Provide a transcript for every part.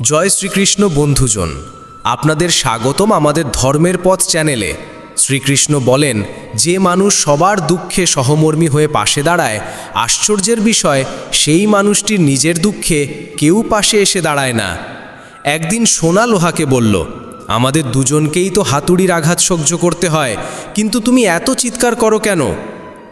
জয় শ্রীকৃষ্ণ বন্ধুজন, আপনাদের স্বাগতম আমাদের ধর্মের পথ চ্যানেলে। শ্রীকৃষ্ণ বলেন, যে মানুষ সবার দুঃখে সহমর্মী হয়ে পাশে দাঁড়ায়, আশ্চর্যের বিষয়, সেই মানুষটির নিজের দুঃখে কেউ পাশে এসে দাঁড়ায় না। একদিন সোনা লোহাকে বলল, আমাদের দুজনকেই তো হাতুড়ির আঘাত সহ্য করতে হয়, কিন্তু তুমি এত চিৎকার করো কেন?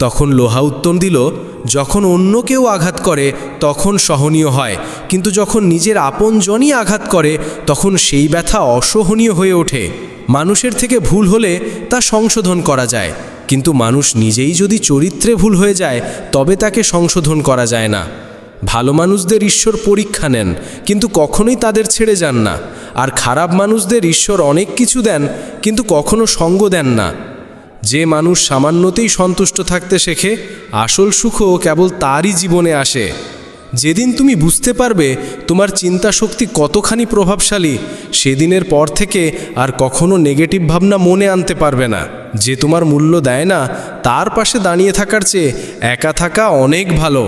তখন লোহা উত্তর দিল, যখন অন্য কেউ আঘাত করে, তখন সহনীয় হয়। কিন্তু যখন নিজের আপনজনই আঘাত করে, তখন সেই ব্যথা অসহনীয় হয়ে ওঠে। মানুষের থেকে ভুল হলে তা সংশোধন করা যায়। কিন্তু মানুষ নিজেই যদি চরিত্রে ভুল হয়ে যায়, তবে তাকে সংশোধন করা যায় না। ভালো মানুষদের ঈশ্বর পরীক্ষা নেন, কিন্তু কখনোই তাদের ছেড়ে যান না। আর খারাপ মানুষদের ঈশ্বর অনেক কিছু দেন, কিন্তু কখনো সঙ্গ দেন না। যে মানুষ সামান্যতেই সন্তুষ্ট থাকতে শেখে, আসল সুখও কেবল তারই জীবনে আসে। যেদিন তুমি বুঝতে পারবে তোমার চিন্তা শক্তি কতখানি প্রভাবশালী, সেদিনের পর থেকে আর কখনো নেগেটিভ ভাবনা মনে আনতে পারবে না। যে তোমার মূল্য দেয় না, তার পাশে দাঁড়িয়ে থাকার চেয়ে একা থাকা অনেক ভালো।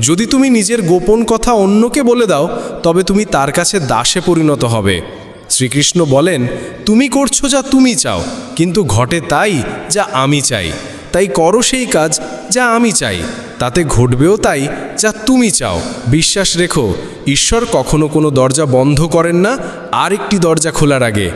যদি তুমি নিজের গোপন কথা অন্যকে বলে দাও, তবে তুমি তার কাছে দাসে পরিণত হবে। শ্রীকৃষ্ণ বলেন, তুমি করছ যা তুমি চাও, কিন্তু ঘটে তাই যা আমি চাই। তাই করো সেই কাজ যা আমি চাই, তাতে ঘটবেও তাই যা তুমি চাও। বিশ্বাস রেখো, ঈশ্বর কখনো কোনো দরজা বন্ধ করেন না, আর একটি দরজা খোলার আগে।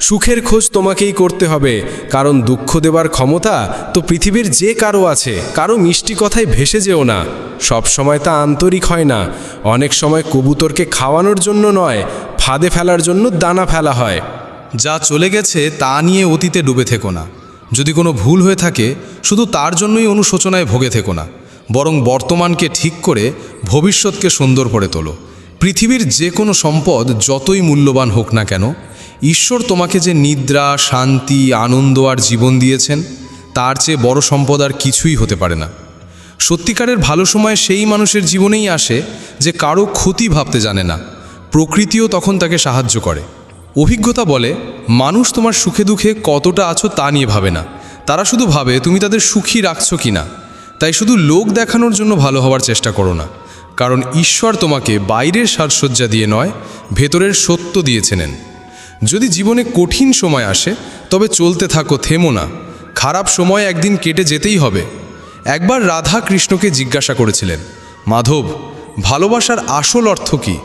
সুখের খোঁজ তোমাকেই করতে হবে। কারণ দুঃখ দেবার ক্ষমতা তো পৃথিবীর যে কারও আছে, কারও মিষ্টি কথায় ভেসে যেও না। সব সময় তা আন্তরিক হয় না। অনেক সময় কবুতরকে খাওয়ানোর জন্য নয়, ফাঁদে ফেলার জন্য দানা ফেলা হয়। যা চলে গেছে তা নিয়ে অতীতে ডুবে থেকো না। যদি কোনো ভুল হয়ে থাকে, শুধু তার জন্যই অনুশোচনায় ভোগে থেকো না। বরং বর্তমানকে ঠিক করে ভবিষ্যৎকে সুন্দর করে তোলো। পৃথিবীর যে কোনো সম্পদ যতই মূল্যবান হোক না কেন ঈশ্বর তোমাকে যে নিদ্রা, শান্তি, আনন্দ আর জীবন দিয়েছেন, তার চেয়ে বড় সম্পদ আর কিছুই হতে পারে না। সত্যিকারের ভালো সময় সেই মানুষের জীবনেই আসে যে কারও ক্ষতি ভাবতে জানে না, প্রকৃতিও তখন তাকে সাহায্য করে। অভিজ্ঞতা বলে, মানুষ তোমার সুখে দুঃখে কতটা আছো তা নিয়ে ভাবে না। তারা শুধু ভাবে, তুমি তাদের সুখী রাখছো কি না? তাই শুধু লোক দেখানোর জন্য ভালো হওয়ার চেষ্টা করো না। কারণ ঈশ্বর তোমাকে বাইরের সাজসজ্জা দিয়ে নয়, ভেতরের সত্য দিয়েছেন যদি জীবনে কঠিন সময় আসে, তবে চলতে থাকো, থেমো না। খারাপ সময় একদিন কেটে যেতেই হবে। একবার রাধা কৃষ্ণকে জিজ্ঞাসা করেছিলেন, মাধব, ভালোবাসার আসল অর্থ কী?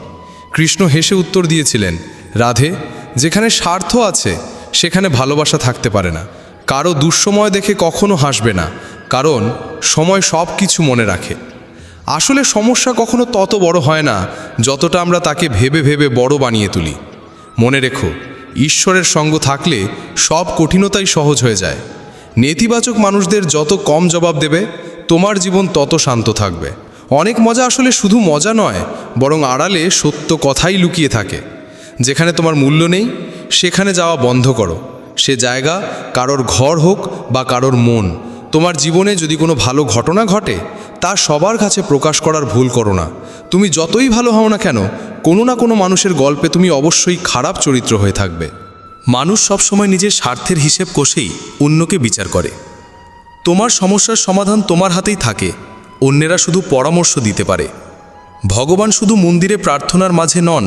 কৃষ্ণ হেসে উত্তর দিয়েছিলেন, রাধে, যেখানে স্বার্থ আছে, সেখানে ভালোবাসা থাকতে পারে না। কারও দুঃসময় দেখে কখনো হাসবে না, কারণ সময় সব কিছু মনে রাখে। আসলে সমস্যা কখনো তত বড় হয় না, যতটা আমরা তাকে ভেবে ভেবে বড় বানিয়ে তুলি। মনে রেখো, ঈশ্বরের সঙ্গ থাকলে সব কঠিনতাই সহজ হয়ে যায়। নেতিবাচক মানুষদের যত কম জবাব দেবে, তোমার জীবন তত শান্ত থাকবে। অনেক মজা আসলে শুধু মজা নয়, বরং আড়ালে সত্য কথাই লুকিয়ে থাকে। যেখানে তোমার মূল্য নেই, সেখানে যাওয়া বন্ধ করো। সে জায়গা কারোর ঘর হোক বা কারোর মন তোমার জীবনে যদি কোনো ভালো ঘটনা ঘটে, তা সবার কাছে প্রকাশ করার ভুল করো না। তুমি যতই ভালো হও না কেন, কোনো না কোনো মানুষের গল্পে তুমি অবশ্যই খারাপ চরিত্র হয়ে থাকবে। মানুষ সবসময় নিজের স্বার্থের হিসেব কষেই অন্যকে বিচার করে। তোমার সমস্যার সমাধান তোমার হাতেই থাকে, অন্যেরা শুধু পরামর্শ দিতে পারে। ভগবান শুধু মন্দিরে প্রার্থনার মাঝে নন,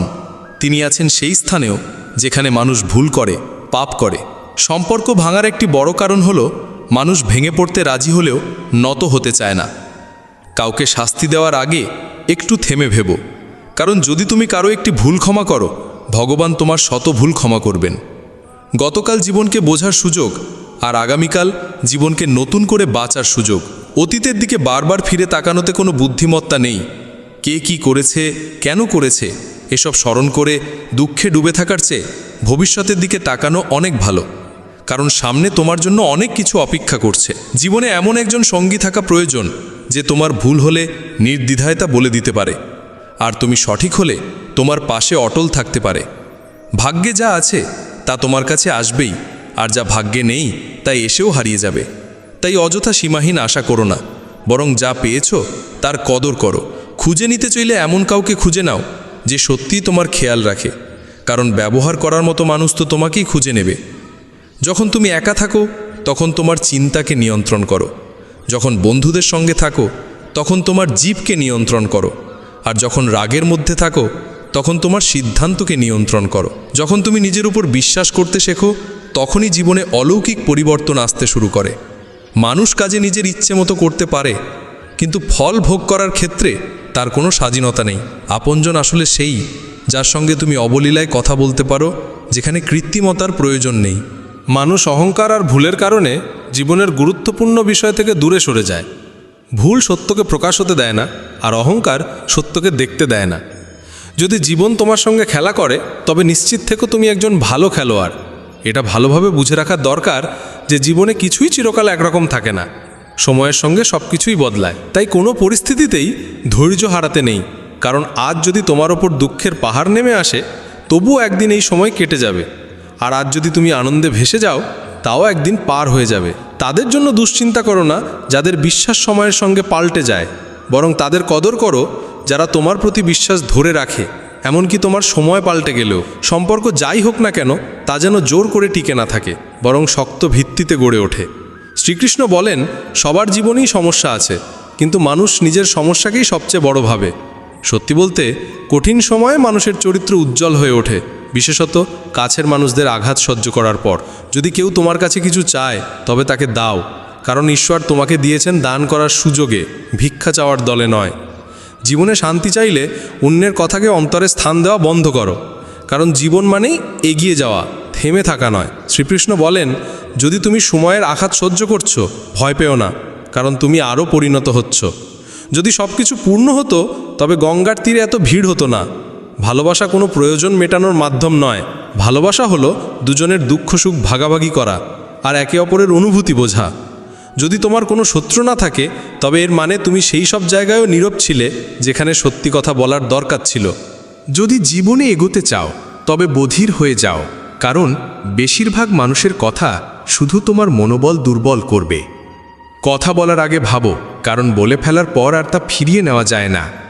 তিনি আছেন সেই স্থানেও যেখানে মানুষ ভুল করে, পাপ করে। সম্পর্ক ভাঙার একটি বড় কারণ হলো মানুষ ভেঙে পড়তে রাজি হলেও নত হতে চায় না। কাউকে শাস্তি দেওয়ার আগে একটু থেমে ভেবো। কারণ যদি তুমি কারও একটি ভুল ক্ষমা করো, ভগবান তোমার শত ভুল ক্ষমা করবেন। গতকাল জীবনকে বোঝার সুযোগ আর আগামীকাল জীবনকে নতুন করে বাঁচার সুযোগ। অতীতের দিকে বারবার ফিরে তাকানোতে কোনো বুদ্ধিমত্তা নেই। কে কি করেছে, কেন করেছে, এসব স্মরণ করে দুঃখে ডুবে থাকার চেয়ে ভবিষ্যতের দিকে তাকানো অনেক ভালো। কারণ সামনে তোমার জন্য অনেক কিছু অপেক্ষা করছে। জীবনে এমন একজন সঙ্গী থাকা প্রয়োজন, যে তোমার ভুল হলে নির্দ্বিধায় তা বলে দিতে পারে। আর তুমি সঠিক হলে তোমার পাশে অটল থাকতে পারে। ভাগ্যে যা আছে, তা তোমার কাছে আসবেই, আর যা ভাগ্যে নেই তা এসেও হারিয়ে যাবে। তাই অযথা সীমাহীন আশা করো না, বরং যা পেয়েছ, তার কদর করো। খুঁজে নিতে চাইলে এমন কাউকে খুঁজে নাও, যে সত্যিই তোমার খেয়াল রাখে। কারণ ব্যবহার করার মতো মানুষ তো তোমাকেই খুঁজে নেবে। যখন তুমি একা থাকো, তখন তোমার চিন্তাকে নিয়ন্ত্রণ করো। যখন বন্ধুদের সঙ্গে থাকো, তখন তোমার জীবকে নিয়ন্ত্রণ করো। আর যখন রাগের মধ্যে থাকো, তখন তোমার সিদ্ধান্তকে নিয়ন্ত্রণ করো। যখন তুমি নিজের উপর বিশ্বাস করতে শেখো, তখনই জীবনে অলৌকিক পরিবর্তন আসতে শুরু করে। মানুষ কাজে নিজের ইচ্ছে মতো করতে পারে, কিন্তু ফল ভোগ করার ক্ষেত্রে তার কোনো স্বাধীনতা নেই। আপনজন আসলে সেই, যার সঙ্গে তুমি অবলীলায় কথা বলতে পারো, যেখানে কৃত্রিমতার প্রয়োজন নেই। মানুষ অহংকার আর ভুলের কারণে জীবনের গুরুত্বপূর্ণ বিষয় থেকে দূরে সরে যায়। ভুল সত্যকে প্রকাশ হতে দেয় না, আর অহংকার সত্যকে দেখতে দেয় না। যদি জীবন তোমার সঙ্গে খেলা করে, তবে নিশ্চিত থেকো তুমি একজন ভালো খেলোয়াড়। এটা ভালোভাবে বুঝে রাখার দরকার যে জীবনে কিছুই চিরকাল একরকম থাকে না। সময়ের সঙ্গে সব কিছুই বদলায়। তাই কোনো পরিস্থিতিতেই ধৈর্য হারাতে নেই। কারণ আজ যদি তোমার ওপর দুঃখের পাহাড় নেমে আসে, তবুও একদিন এই সময় কেটে যাবে। আর আজ যদি তুমি আনন্দে ভেসে যাও, তাও একদিন পার হয়ে যাবে। তাদের জন্য দুশ্চিন্তা করো না, যাদের বিশ্বাস সময়ের সঙ্গে পাল্টে যায়। বরং তাদের কদর করো, যারা তোমার প্রতি বিশ্বাস ধরে রাখে। এমনকি তোমার সময় পাল্টে গেলেও। সম্পর্ক যাই হোক না কেন, তা যেন জোর করে টিকে না থাকে, বরং শক্ত ভিত্তিতে গড়ে ওঠে। শ্রীকৃষ্ণ বলেন, সবার জীবনেই সমস্যা আছে, কিন্তু মানুষ নিজের সমস্যাকেই সবচেয়ে বড় ভাবে। সত্যি বলতে, কঠিন সময়ে মানুষের চরিত্র উজ্জ্বল হয়ে ওঠে। বিশেষত কাছের মানুষদের আঘাত সহ্য করার পর। যদি কেউ তোমার কাছে কিছু চায়, তবে তাকে দাও, কারণ ঈশ্বর তোমাকে দিয়েছেন দান করার সুযোগে, ভিক্ষা চাওয়ার দলে নয়। জীবনে শান্তি চাইলে অন্যের কথাকে অন্তরে স্থান দেওয়া বন্ধ করো, কারণ জীবন মানেই এগিয়ে যাওয়া, থেমে থাকা নয়। শ্রীকৃষ্ণ বলেন, যদি তুমি সময়ের আঘাত সহ্য করছ, ভয় পেও না, কারণ তুমি আরও পরিণত হচ্ছ। যদি সব কিছু পূর্ণ হতো, তবে গঙ্গার তীরে এত ভিড় হতো না। ভালোবাসা কোনো প্রয়োজন মেটানোর মাধ্যম নয়। ভালোবাসা হলো দুজনের দুঃখ সুখ ভাগাভাগি করা আর একে অপরের অনুভূতি বোঝা। যদি তোমার কোনো শত্রু না থাকে, তবে এর মানে তুমি সেই সব জায়গায়ও নীরব ছিলে যেখানে সত্যি কথা বলার দরকার ছিল। যদি জীবনে এগোতে চাও, তবে বধির হয়ে যাও, কারণ বেশিরভাগ মানুষের কথা শুধু তোমার মনোবল দুর্বল করবে। কথা বলার আগে ভাবো, কারণ বলে ফেলার পর আর তা ফিরিয়ে নেওয়া যায় না।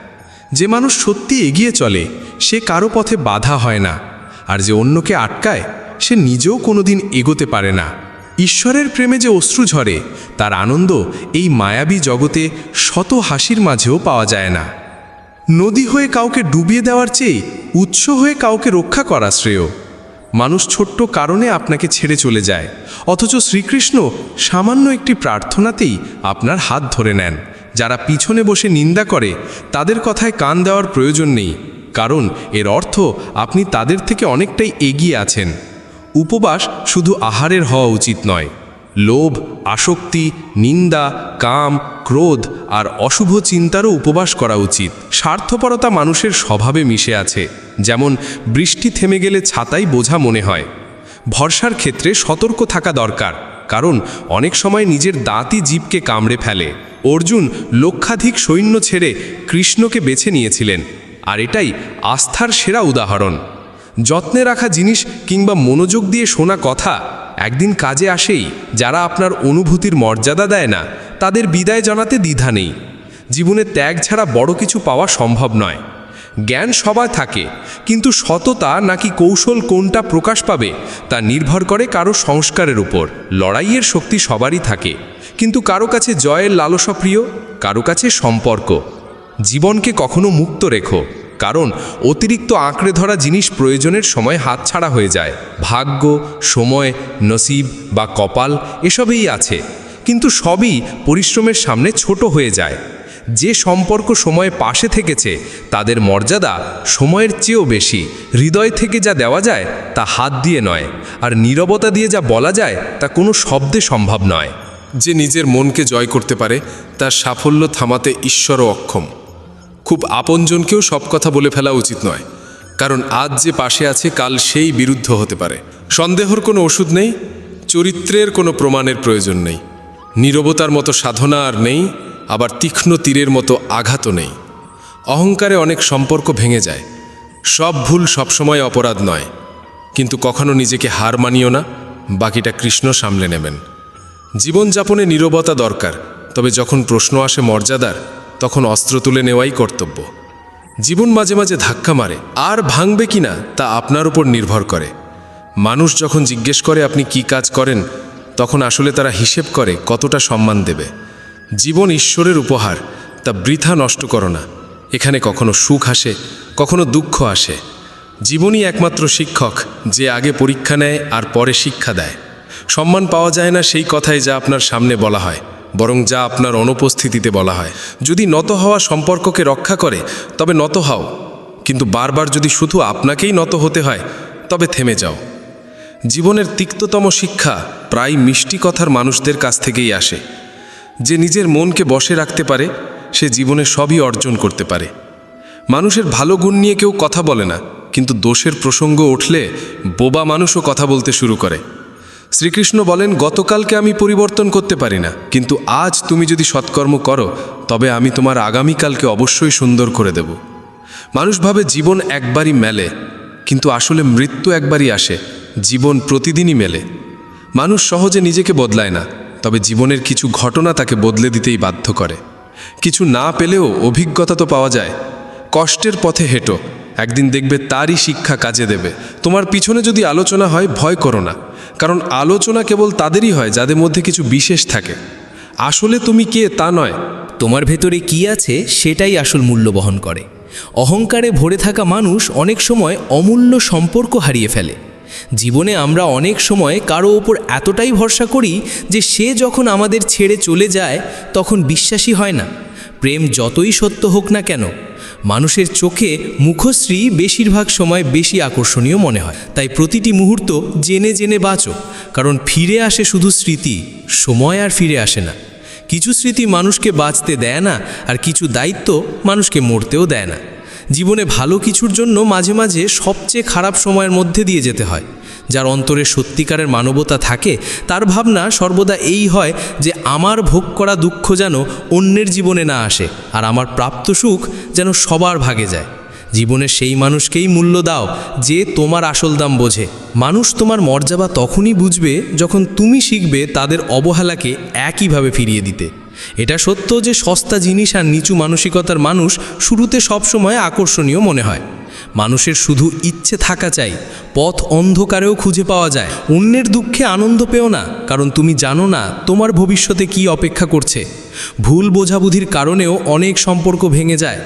যে মানুষ সত্যি এগিয়ে চলে, সে কারও পথে বাধা হয় না। আর যে অন্যকে আটকায়, সে নিজেও কোনোদিন এগোতে পারে না। ঈশ্বরের প্রেমে যে অশ্রু ঝরে, তার আনন্দ এই মায়াবী জগতে শত হাসির মাঝেও পাওয়া যায় না। নদী হয়ে কাউকে ডুবিয়ে দেওয়ার চেয়ে উৎস হয়ে কাউকে রক্ষা করা শ্রেয়। মানুষ ছোট্ট কারণে আপনাকে ছেড়ে চলে যায়, অথচ শ্রীকৃষ্ণ সামান্য একটি প্রার্থনাতেই আপনার হাত ধরে নেন। যারা পিছনে বসে নিন্দা করে, তাদের কথায় কান দেওয়ার প্রয়োজন নেই, কারণ এর অর্থ আপনি তাদের থেকে অনেকটাই এগিয়ে আছেন। উপবাস শুধু আহারের হওয়া উচিত নয়। লোভ, আসক্তি, নিন্দা, কাম, ক্রোধ আর অশুভ চিন্তারও উপবাস করা উচিত। স্বার্থপরতা মানুষের স্বভাবে মিশে আছে, যেমন বৃষ্টি থেমে গেলে ছাতাই বোঝা মনে হয়। ভরসার ক্ষেত্রে সতর্ক থাকা দরকার, কারণ অনেক সময় নিজের দাঁতই জীবকে কামড়ে ফেলে। অর্জুন লক্ষাধিক সৈন্য ছেড়ে কৃষ্ণকে বেছে নিয়েছিলেন। আর এটাই আস্থার সেরা উদাহরণ। যত্নে রাখা জিনিস কিংবা মনোযোগ দিয়ে শোনা কথা একদিন কাজে আসেই, যারা আপনার অনুভূতির মর্যাদা দেয় না, তাদের বিদায় জানাতে দ্বিধা নেই। জীবনে ত্যাগ ছাড়া বড় কিছু পাওয়া সম্ভব নয়। জ্ঞান সবাই থাকে, কিন্তু সততা নাকি কৌশল কোনটা প্রকাশ পাবে তা নির্ভর করে কারও সংস্কারের উপর। লড়াইয়ের শক্তি সবারই থাকে, কিন্তু কারও কাছে জয়ের লালসা প্রিয়, কারও কাছে সম্পর্ক। জীবনকে কখনো মুক্ত রেখো, কারণ অতিরিক্ত আঁকড়ে ধরা জিনিস প্রয়োজনের সময় হাতছাড়া হয়ে যায়। ভাগ্য, সময়, নসিব বা কপাল এসবেই আছে, কিন্তু সবই পরিশ্রমের সামনে ছোট হয়ে যায়। যে সম্পর্ক সময়ে পাশে থেকেছে, তাদের মর্যাদা সময়ের চেয়েও বেশি। হৃদয় থেকে যা দেওয়া যায়, তা হাত দিয়ে নয়। আর নীরবতা দিয়ে যা বলা যায়, তা কোনো শব্দে সম্ভব নয়। যে নিজের মনকে জয় করতে পারে, তার সাফল্য থামাতে ঈশ্বরও অক্ষম। খুব আপনজনকেও সব কথা বলে ফেলা উচিত নয়। কারণ আজ যে পাশে আছে, কাল সেই বিরুদ্ধ হতে পারে। সন্দেহর কোনো ওষুধ নেই, চরিত্রের কোনো প্রমাণের প্রয়োজন নেই। নীরবতার মতো সাধনা আর নেই আবার তীক্ষ্ণ তীরের মতো আঘাতও নেই। অহংকারে অনেক সম্পর্ক ভেঙে যায়। সব ভুল সবসময় অপরাধ নয়। কিন্তু কখনো নিজেকে হার মানিও না, বাকিটা কৃষ্ণ সামলে নেবেন। জীবনযাপনে নীরবতা দরকার, তবে যখন প্রশ্ন আসে মর্যাদার, তখন অস্ত্র তুলে নেওয়াই কর্তব্য। জীবন মাঝে মাঝে ধাক্কা মারে, আর ভাঙবে কিনা তা আপনার উপর নির্ভর করে। মানুষ যখন জিজ্ঞেস করে আপনি কি কাজ করেন, তখন আসলে তারা হিসেব করে কতটা সম্মান দেবে। জীবন ঈশ্বরের উপহার, তা বৃথা নষ্ট করো না। এখানে কখনো সুখ আসে, কখনো দুঃখ আসে। জীবনই একমাত্র শিক্ষক, যে আগে পরীক্ষা নেয় আর পরে শিক্ষা দেয়। সম্মান পাওয়া যায় না সেই কথাই যা আপনার সামনে বলা হয়, বরং যা আপনার অনুপস্থিতিতে বলা হয়। যদি নত হওয়া সম্পর্ককে রক্ষা করে, তবে নত হও। কিন্তু বারবার যদি শুধু আপনাকেই নত হতে হয়, তবে থেমে যাও। জীবনের তিক্ততম শিক্ষা প্রায় মিষ্টি কথার মানুষদের কাছ থেকেই আসে। যে নিজের মনকে বসে রাখতে পারে, সে জীবনে সবই অর্জন করতে পারে। মানুষের ভালো গুণ নিয়ে কেউ কথা বলে না, কিন্তু দোষের প্রসঙ্গ উঠলে বোবা মানুষও কথা বলতে শুরু করে। শ্রীকৃষ্ণ বলেন, গতকালকে আমি পরিবর্তন করতে পারি না, কিন্তু আজ তুমি যদি সৎকর্ম করো, তবে আমি তোমার আগামীকালকে অবশ্যই সুন্দর করে দেব। মানুষ ভাবে জীবন একবারই মেলে, কিন্তু আসলে মৃত্যু একবারই আসে, জীবন প্রতিদিনই মেলে। মানুষ সহজে নিজেকে বদলায় না। তবে জীবনের কিছু ঘটনা তাকে বদলে দিতেই বাধ্য করে। কিছু না পেলেও অভিজ্ঞতা তো পাওয়া যায়। কষ্টের পথে হেঁটো। একদিন দেখবে তারই শিক্ষা কাজে দেবে। তোমার পিছনে যদি আলোচনা হয়, ভয় করো না। কারণ আলোচনা কেবল তাদেরই হয়, যাদের মধ্যে কিছু বিশেষ থাকে। আসলে তুমি কে তা নয়। তোমার ভেতরে কি আছে, সেটাই আসল মূল্য বহন করে। অহংকারে ভরে থাকা মানুষ অনেক সময় অমূল্য সম্পর্ক হারিয়ে ফেলে। জীবনে আমরা অনেক সময় কারও ওপর এতটাই ভরসা করি যে সে যখন আমাদের ছেড়ে চলে যায়, তখন বিশ্বাসী হয় না। প্রেম যতই সত্য হোক না কেন, মানুষের চোখে মুখশ্রী বেশিরভাগ সময় বেশি আকর্ষণীয় মনে হয়। তাই প্রতিটি মুহূর্ত জেনে জেনে বাঁচো, কারণ ফিরে আসে শুধু স্মৃতি, সময় আর ফিরে আসে না। কিছু স্মৃতি মানুষকে বাঁচতে দেয় না, আর কিছু দায়িত্ব মানুষকে মরতেও দেয় না। জীবনে ভালো কিছুর জন্য মাঝে মাঝে সবচেয়ে খারাপ সময়ের মধ্যে দিয়ে যেতে হয়। যার অন্তরে সত্যিকারের মানবতা থাকে, তার ভাবনা সর্বদা এই হয় যে আমার ভোগ করা দুঃখ যেন অন্যের জীবনে না আসে আর আমার প্রাপ্ত সুখ যেন সবার ভাগে যায়। জীবনের সেই মানুষকেই মূল্য দাও যে তোমার আসল দাম বোঝে। মানুষ তোমার মর্যাদা তখনই বুঝবে যখন তুমি শিখবে তাদের অবহেলাকে একইভাবে ফিরিয়ে দিতে। এটা সত্য যে সস্তা জিনিস আর নিচু মানসিকতার মানুষ শুরুতে সবসময় আকর্ষণীয় মনে হয়। মানুষের শুধু ইচ্ছে থাকা চাই, পথ অন্ধকারেও খুঁজে পাওয়া যায়। অন্যের দুঃখে আনন্দ পেও না, কারণ তুমি জানো না তোমার ভবিষ্যতে কি অপেক্ষা করছে। ভুল বোঝাবুঝির কারণেও অনেক সম্পর্ক ভেঙে যায়।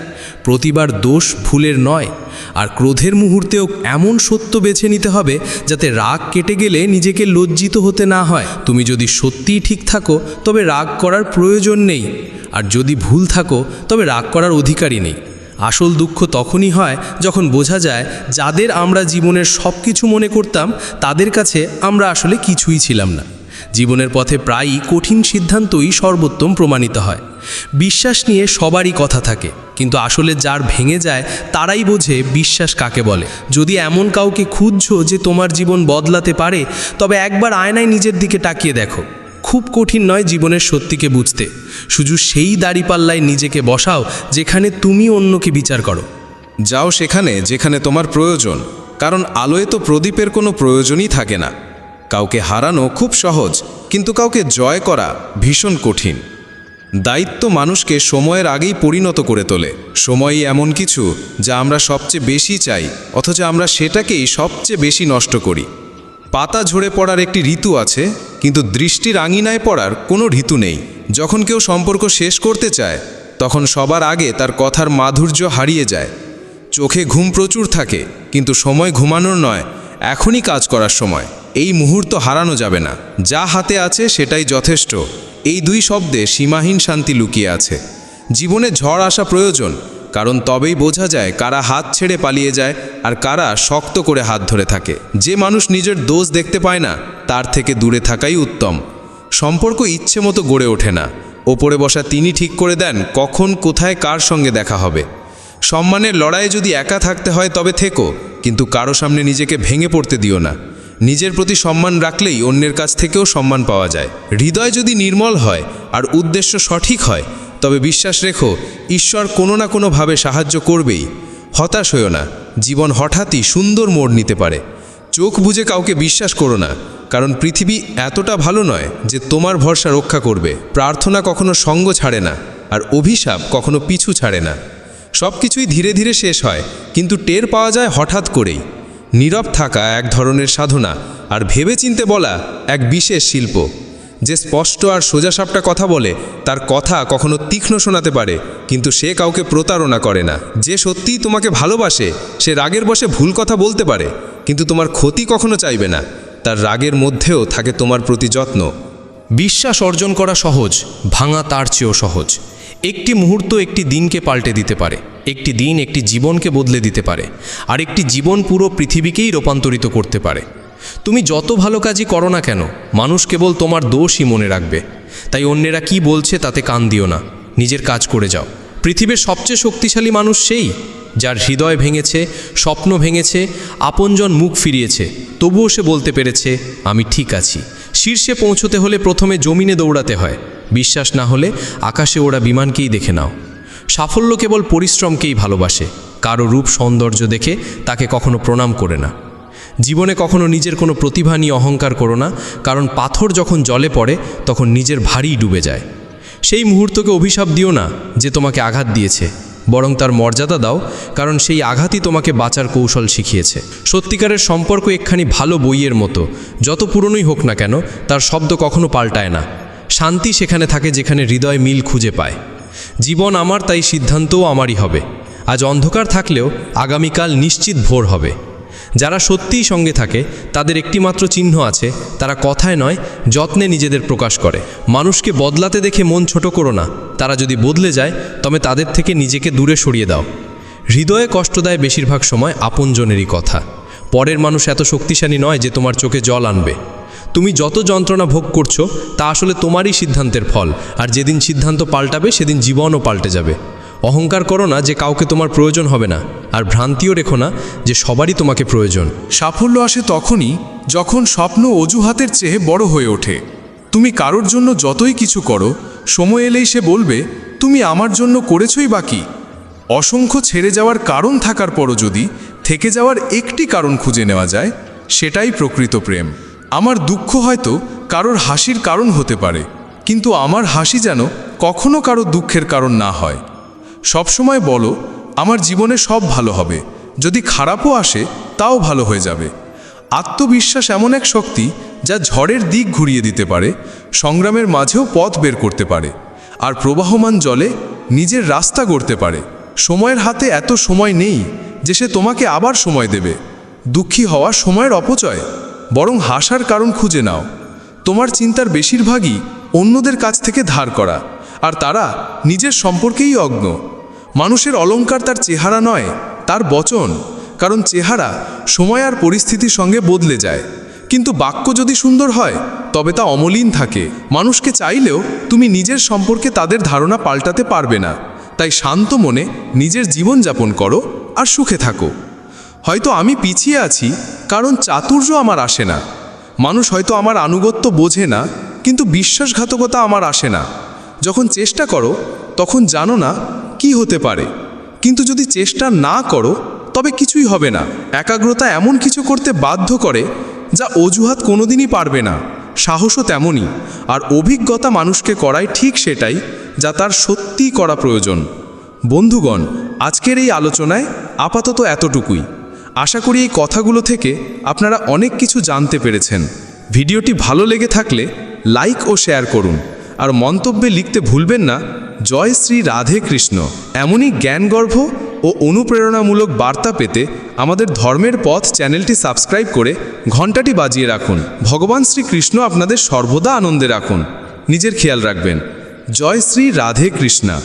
প্রতিবার দোষ ভুলের নয়। আর ক্রোধের মুহূর্তেও এমন সত্য বেছে নিতে হবে যাতে রাগ কেটে গেলে নিজেকে লজ্জিত হতে না হয়। তুমি যদি সত্যিই ঠিক থাকো, তবে রাগ করার প্রয়োজন নেই। আর যদি ভুল থাকো, তবে রাগ করার অধিকারই নেই। আসল দুঃখ তখনই হয় যখন বোঝা যায়, যাদের আমরা জীবনের সব কিছু মনে করতাম, তাদের কাছে আমরা আসলে কিছুই ছিলাম না। জীবনের পথে প্রায়ই কঠিন সিদ্ধান্তই সর্বোত্তম প্রমাণিত হয়। বিশ্বাস নিয়ে সবারই কথা থাকে। কিন্তু আসলে যার ভেঙে যায়, তারাই বোঝে বিশ্বাস কাকে বলে। যদি এমন কাউকে খুঁজছো যে তোমার জীবন বদলাতে পারে, তবে একবার আয়নায় নিজের দিকে তাকিয়ে দেখো। খুব কঠিন নয় জীবনের সত্যিকে বুঝতে। শুধু সেই দাড়িপাল্লায় নিজেকে বসাও যেখানে তুমি অন্যকে বিচার করো। যাও সেখানে যেখানে তোমার প্রয়োজন। কারণ আলোয় তো প্রদীপের কোনো প্রয়োজনই থাকে না। কাউকে হারানো খুব সহজ, কিন্তু কাউকে জয় করা ভীষণ কঠিন। দায়িত্ব মানুষকে সময়ের আগেই পরিণত করে তোলে। সময়ই এমন কিছু যা আমরা সবচেয়ে বেশি চাই, অথচ আমরা সেটাকেই সবচেয়ে বেশি নষ্ট করি। পাতা ঝরে পড়ার একটি ঋতু আছে, কিন্তু দৃষ্টির আঙিনায় পড়ার কোনো ঋতু নেই। যখন কেউ সম্পর্ক শেষ করতে চায়, তখন সবার আগে তার কথার মাধুর্য হারিয়ে যায়। চোখে ঘুম প্রচুর থাকে, কিন্তু সময় ঘুমানোর নয়, এখনই কাজ করার সময়। এই মুহূর্ত হারানো যাবে না। যা হাতে আছে সেটাই যথেষ্ট। এই দুই শব্দে সীমাহীন শান্তি লুকিয়ে আছে। জীবনে ঝড় আসা প্রয়োজন, কারণ তবেই বোঝা যায় কারা হাত ছেড়ে পালিয়ে যায় আর কারা শক্ত করে হাত ধরে থাকে। যে মানুষ নিজের দোষ দেখতে পায় না, তার থেকে দূরে থাকাই উত্তম। সম্পর্ক ইচ্ছে মতো গড়ে ওঠে না। ওপরে বসা তিনি ঠিক করে দেন কখন, কোথায়, কার সঙ্গে দেখা হবে। সম্মানের লড়াইয়ে যদি একা থাকতে হয় তবে থেকো, কিন্তু কারও সামনে নিজেকে ভেঙে পড়তে দিও না। নিজের প্রতি সম্মান রাখলেই অন্যের কাছ থেকেও সম্মান পাওয়া যায়। হৃদয় যদি নির্মল হয় আর উদ্দেশ্য সঠিক হয়, তবে বিশ্বাস রেখো, ঈশ্বর কোনো না কোনোভাবে সাহায্য করবেই। হতাশ হইও না, জীবন হঠাৎই সুন্দর মোড় নিতে পারে। চোখ বুঝে কাউকে বিশ্বাস করো না, কারণ পৃথিবী এতটা ভালো নয় যে তোমার ভরসা রক্ষা করবে। প্রার্থনা কখনো সঙ্গ ছাড়ে না, আর অভিশাপ কখনো পিছু ছাড়ে না। সব কিছুই ধীরে ধীরে শেষ হয়, কিন্তু টের পাওয়া যায় হঠাৎ করেই। নীরব থাকা এক ধরনের সাধনা আর ভেবে চিনতে বলা এক বিশেষ শিল্প, যে স্পষ্ট আর সোজাসাপটা কথা বলে, তার কথা কখনো তীক্ষ্ণ শোনাতে পারে, কিন্তু সে কাউকে প্রতারণা করে না। যে সত্যিই তোমাকে ভালোবাসে, সে রাগের বসে ভুল কথা বলতে পারে, কিন্তু তোমার ক্ষতি কখনো চাইবে না। তার রাগের মধ্যেও থাকে তোমার প্রতি যত্ন। বিশ্বাস অর্জন করা সহজ, ভাঙা তার চেয়েও সহজ। একটি মুহূর্ত একটি দিনকে পাল্টে দিতে পারে। একটি দিন একটি জীবনকে বদলে দিতে পারে। আর একটি জীবন পুরো পৃথিবীকেই রূপান্তরিত করতে পারে। তুমি যত ভালো কাজই করো না কেন, মানুষ কেবল তোমার দোষই মনে রাখবে। তাই অন্যেরা কি বলছে তাতে কান দিও না। নিজের কাজ করে যাও। পৃথিবীর সবচেয়ে শক্তিশালী মানুষ সেই, যার হৃদয় ভেঙেছে, স্বপ্ন ভেঙেছে, আপনজন মুখ ফিরিয়েছে। তবুও সে বলতে পেরেছে, আমি ঠিক আছি। শীর্ষে পৌঁছতে হলে প্রথমে জমিনে দৌড়াতে হয়। বিশ্বাস না হলে আকাশে ওরা বিমানকেই দেখে নাও। সাফল্য কেবল পরিশ্রমকেই ভালোবাসে। কারও রূপ সৌন্দর্য দেখে তাকে কখনো প্রণাম করে না। জীবনে কখনো নিজের কোনো প্রতিভা নিয়ে অহংকার করো না, কারণ পাথর যখন জলে পড়ে, তখন নিজের ভারী ডুবে যায়। সেই মুহূর্তকে অভিশাপ দিও না যে তোমাকে আঘাত দিয়েছে। বরং তার মর্যাদা দাও, কারণ সেই আঘাতই তোমাকে বাঁচার কৌশল শিখিয়েছে। সত্যিকারের সম্পর্ক একখানি ভালো বইয়ের মতো, যত পুরনোই হোক না কেন, তার শব্দ কখনো পাল্টায় না। শান্তি সেখানে থাকে যেখানে হৃদয় মিল খুঁজে পায়। জীবন আমার, তাই সিদ্ধান্তও আমারই হবে। আজ অন্ধকার থাকলেও আগামীকাল নিশ্চিত ভোর হবে। যারা সত্যিই সঙ্গে থাকে, তাদের একটিমাত্র চিহ্ন আছে, তারা কথায় নয়, যত্নে নিজেদের প্রকাশ করে। মানুষকে বদলাতে দেখে মন ছোট করো না। তারা যদি বদলে যায়, তবে তাদের থেকে নিজেকে দূরে সরিয়ে দাও। হৃদয়ে কষ্ট দেয় বেশিরভাগ সময় আপনজনেরই কথা। পরের মানুষ এত শক্তিশালী নয় যে তোমার চোখে জল আনবে। তুমি যত যন্ত্রণা ভোগ করছ, তা আসলে তোমারই সিদ্ধান্তের ফল। আর যেদিন সিদ্ধান্ত পাল্টাবে, সেদিন জীবনও পাল্টে যাবে। অহংকার করো না যে কাউকে তোমার প্রয়োজন হবে না, আর ভ্রান্তিও রেখো না যে সবারই তোমাকে প্রয়োজন। সাফল্য আসে তখনই যখন স্বপ্ন অজুহাতের চেয়ে বড় হয়ে ওঠে। তুমি কারোর জন্য যতই কিছু করো, সময় এলেই সে বলবে, তুমি আমার জন্য করেছই বাকি অসংখ্য ছেড়ে যাওয়ার কারণ থাকার পরও যদি থেকে যাওয়ার একটি কারণ খুঁজে নেওয়া যায়, সেটাই প্রকৃত প্রেম। আমার দুঃখ হয়তো কারোর হাসির কারণ হতে পারে, কিন্তু আমার হাসি যেন কখনো কারও দুঃখের কারণ না হয়। সবসময় বলো, আমার জীবনে সব ভালো হবে। যদি খারাপও আসে, তাও ভালো হয়ে যাবে। আত্মবিশ্বাস এমন এক শক্তি যা ঝড়ের দিক ঘুরিয়ে দিতে পারে, সংগ্রামের মাঝেও পথ বের করতে পারে, আর প্রবাহমান জলে নিজের রাস্তা গড়তে পারে। সময়ের হাতে এত সময় নেই যে সে তোমাকে আবার সময় দেবে। দুঃখী হওয়া সময়ের অপচয়, বরং হাসার কারণ খুঁজে নাও। তোমার চিন্তার বেশিরভাগই অন্যদের কাছ থেকে ধার করা। আর তারা নিজের সম্পর্কেই অজ্ঞ। মানুষের অলংকার তার চেহারা নয়, তার বচন, কারণ চেহারা সময় আর পরিস্থিতির সঙ্গে বদলে যায়। কিন্তু বাক্য যদি সুন্দর হয়, তবে তা অমলিন থাকে। মানুষকে চাইলেও তুমি নিজের সম্পর্কে তাদের ধারণা পাল্টাতে পারবে না। তাই শান্ত মনে নিজের জীবন যাপন করো আর সুখে থাকো। হয়তো আমি পিছিয়ে আছি, কারণ চাতুর্য আমার আসে না। মানুষ হয়তো আমার আনুগত্য বোঝে না, কিন্তু বিশ্বাসঘাতকতা আমার আসে না। যখন চেষ্টা করো, তখন জানো না কি হতে পারে। কিন্তু যদি চেষ্টা না করো, তবে কিছুই হবে না। একাগ্রতা এমন কিছু করতে বাধ্য করে, যা অজুহাত কোনোদিনই পারবে না। সাহসও তেমনই, আর অভিজ্ঞতা মানুষকে করায় ঠিক সেটাই, যা তার সত্যিই করা প্রয়োজন। বন্ধুগণ, আজকের এই আলোচনায় আপাতত এতটুকুই। আশা করি এই কথাগুলো থেকে আপনারা অনেক কিছু জানতে পেরেছেন। ভিডিওটি ভালো লেগে থাকলে লাইক ও শেয়ার করুন। আর মন্তব্যে লিখতে ভুলবেন না, জয় শ্রী রাধে কৃষ্ণ। এমনই জ্ঞানগর্ভ ও অনুপ্রেরণামূলক বার্তা পেতে আমাদের ধর্মের পথ চ্যানেলটি সাবস্ক্রাইব করে ঘন্টাটি বাজিয়ে রাখুন। ভগবান শ্রীকৃষ্ণ আপনাদের সর্বদা আনন্দে রাখুন। নিজের খেয়াল রাখবেন। জয় শ্রী রাধে কৃষ্ণা।